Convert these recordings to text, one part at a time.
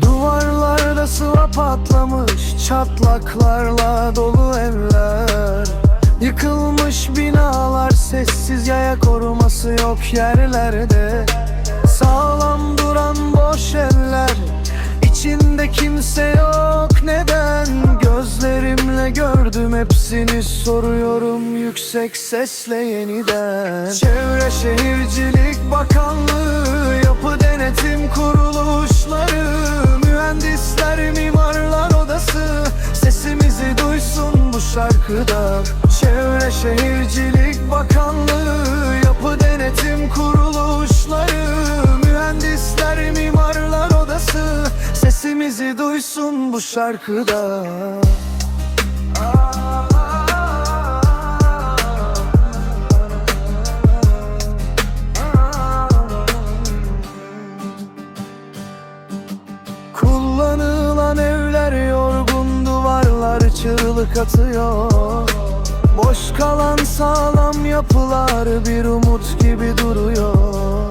Duvarlarda sıva patlamış Çatlaklarla dolu evler. Yıkılmış binalar Sessiz yaya koruması yok yerlerde. Sağlam duran boş eller İçinde kimse yok soruyorum yüksek sesle yeniden. Çevre Şehircilik Bakanlığı Yapı Denetim Kuruluşları Mühendisler Mimarlar Odası. Sesimizi duysun bu şarkıda. Çevre Şehircilik Bakanlığı Yapı Denetim Kuruluşları Mühendisler Mimarlar Odası. Sesimizi duysun bu şarkıda Kullanılan evler yorgun duvarlar çığlık atıyor. Boş kalan sağlam yapılar bir umut gibi duruyor.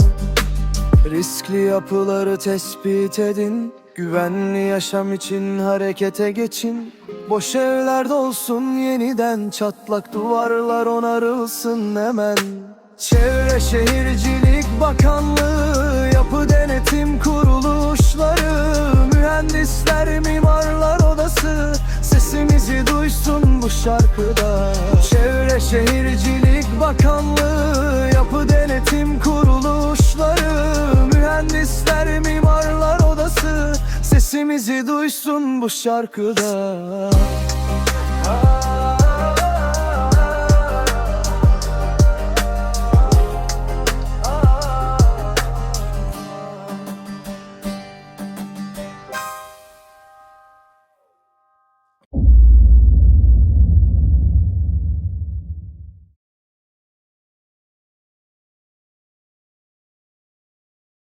Riskli yapıları tespit edin Güvenli yaşam için harekete geçin. Boş evler dolsun yeniden Çatlak duvarlar onarılsın hemen. Çevre Şehircilik Bakanlığı Yapı Denetim Sesimizi duysun bu şarkıda. Çevre Şehircilik Bakanlığı Yapı Denetim Kuruluşları Mühendisler Mimarlar Odası. Sesimizi duysun bu şarkıda